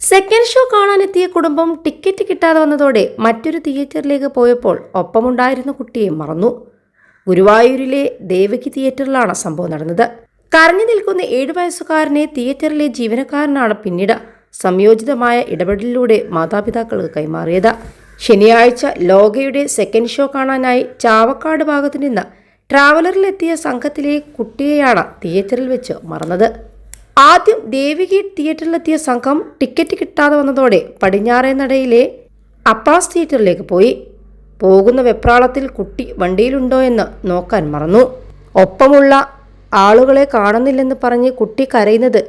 Second show കാണാനെത്തിയ കുടുംബം ticket കിട്ടാതെ വന്നതോടെ മറ്റൊരു തിയേറ്ററിലേക്ക് പോയപ്പോൾ ഒപ്പമുണ്ടായിരുന്ന കുട്ടിയെ മറന്നു. ഗുരുവായൂരിലെ ദേവകി തിയേറ്ററിലാണ് സംഭവം നടന്നത്. കരഞ്ഞു നിൽക്കുന്ന ഏഴു വയസ്സുകാരനെ തിയേറ്ററിലെ ജീവനക്കാരനാണ് പിന്നീട് സംയോജിതമായ ഇടപെടലിലൂടെ മാതാപിതാക്കൾക്ക് കൈമാറിയത്. ശനിയാഴ്ച ലോകയുടെ സെക്കൻഡ് ഷോ കാണാനായി ചാവക്കാട് ഭാഗത്തു നിന്ന് ട്രാവലറിലെത്തിയ സംഘത്തിലെ കുട്ടിയെയാണ് തിയേറ്ററിൽ വെച്ച് മറന്നത്. ആദ്യം ദേവികി തിയേറ്ററിലെത്തിയ സംഘം ടിക്കറ്റ് കിട്ടാതെ വന്നതോടെ പടിഞ്ഞാറേ നടയിലെ അപ്പാസ് തിയേറ്ററിലേക്ക് പോയി. പോകുന്ന വെപ്രാളത്തിൽ കുട്ടി വണ്ടിയിലുണ്ടോ എന്ന് നോക്കാൻ മറന്നു. ഒപ്പമുള്ള ആളുകളെ കാണുന്നില്ലെന്ന് പറഞ്ഞ് കുട്ടി കരയുന്നത്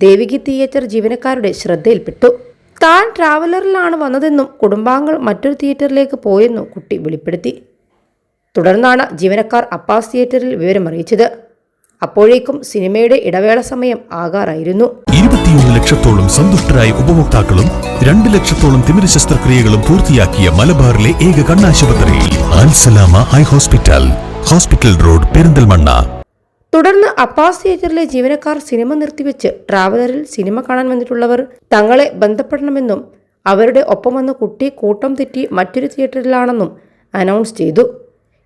ദേവികി തിയേറ്റർ ജീവനക്കാരുടെ ശ്രദ്ധയിൽപ്പെട്ടു. താൻ ട്രാവലറിലാണ് വന്നതെന്നും കുടുംബാംഗങ്ങൾ മറ്റൊരു തിയേറ്ററിലേക്ക് പോയെന്നും കുട്ടി വെളിപ്പെടുത്തി. തുടർന്നാണ് ജീവനക്കാർ അപ്പാസ് തിയേറ്ററിൽ വിവരമറിയിച്ചത്. അപ്പോഴേക്കും സിനിമയുടെ ഇടവേള സമയം ആകാറായിരുന്നു. ഇരുപത്തിയൊന്ന് ലക്ഷത്തോളം സന്തുഷ്ടരായ ഉപഭോക്താക്കളും രണ്ട് ലക്ഷത്തോളം തിമിര ശസ്ത്രക്രിയകളും പൂർത്തിയാക്കിയ മലബാറിലെ ഏക കണ്ണാശുപത്രി high hospital hospital road Perinthalmanna. തുടർന്ന് അപ്പാസ് തിയേറ്ററിലെ ജീവനക്കാർ സിനിമ നിർത്തിവെച്ച് ട്രാവലറിൽ സിനിമ കാണാൻ വന്നിട്ടുള്ളവർ തങ്ങളെ ബന്ധപ്പെടണമെന്നും അവരുടെ ഒപ്പം വന്ന കുട്ടി കൂട്ടം തെറ്റി മറ്റൊരു തിയേറ്ററിലാണെന്നും അനൗൺസ് ചെയ്തു.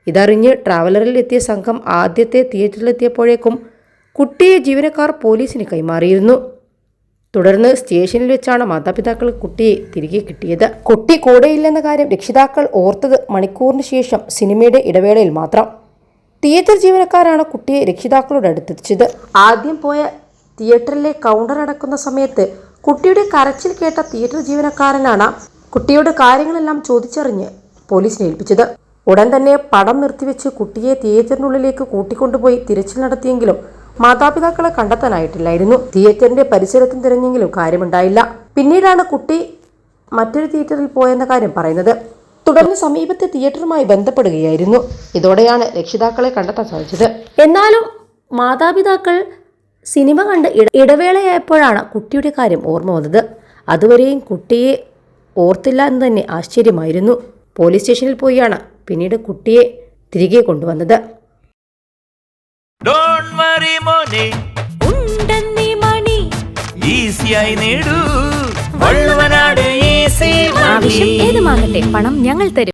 ഇതറിഞ്ഞ് ട്രാവലറിൽ എത്തിയ സംഘം ആദ്യത്തെ തിയേറ്ററിലെത്തിയപ്പോഴേക്കും കുട്ടിയെ ജീവനക്കാർ പോലീസിന് കൈമാറിയിരുന്നു. തുടർന്ന് സ്റ്റേഷനിൽ വെച്ചാണ് മാതാപിതാക്കൾ കുട്ടിയെ തിരികെ കിട്ടിയത്. കുട്ടി കൂടെയില്ലെന്ന കാര്യം രക്ഷിതാക്കൾ ഓർത്തത് മണിക്കൂറിന് ശേഷം സിനിമയുടെ ഇടവേളയിൽ മാത്രം. തിയേറ്റർ ജീവനക്കാരാണ് കുട്ടിയെ രക്ഷിതാക്കളുടെ അടുത്തെത്തിച്ചത്. ആദ്യം പോയ തിയേറ്ററിലെ കൗണ്ടർ അടക്കുന്ന സമയത്ത് കുട്ടിയുടെ കരച്ചിൽ കേട്ട തിയേറ്റർ ജീവനക്കാരനാണ് കുട്ടിയുടെ കാര്യങ്ങളെല്ലാം ചോദിച്ചറിഞ്ഞ് പോലീസിനെ ഏൽപ്പിച്ചത്. ഉടൻ തന്നെ പടം നിർത്തിവെച്ച് കുട്ടിയെ തിയേറ്ററിനുള്ളിലേക്ക് കൂട്ടിക്കൊണ്ടുപോയി തിരച്ചിൽ നടത്തിയെങ്കിലും മാതാപിതാക്കളെ കണ്ടെത്താനായിട്ടില്ലായിരുന്നു. തിയേറ്ററിന്റെ പരിസരത്തും തിരഞ്ഞെങ്കിലും കാര്യമുണ്ടായില്ല. പിന്നീടാണ് കുട്ടി മറ്റൊരു തിയേറ്ററിൽ പോയെന്ന കാര്യം പറയുന്നത്. തുടർന്ന് സമീപത്തെ തിയേറ്ററുമായി ബന്ധപ്പെടുകയായിരുന്നു. ഇതോടെയാണ് രക്ഷിതാക്കളെ കണ്ടെത്താൻ സാധിച്ചത്. എന്നാലും മാതാപിതാക്കൾ സിനിമ കണ്ട് ഇടവേളയായപ്പോഴാണ് കുട്ടിയുടെ കാര്യം ഓർമ്മ വന്നത്. അതുവരെയും കുട്ടിയെ ഓർത്തില്ല എന്ന് തന്നെ ആശ്ചര്യമായിരുന്നു. പോലീസ് സ്റ്റേഷനിൽ പോയാണ് പിന്നീട് കുട്ടിയെ തിരികെ കൊണ്ടുവന്നത്. ഡോണ്ട് വറി മോനെ. ഉണ്ടെന്നീ മണി. ഈസിയായി നേടൂ. വള്ളുവനാട് ഈസി ആവശ്യം ഏതുമാകട്ടെ പണം ഞങ്ങൾ തരും.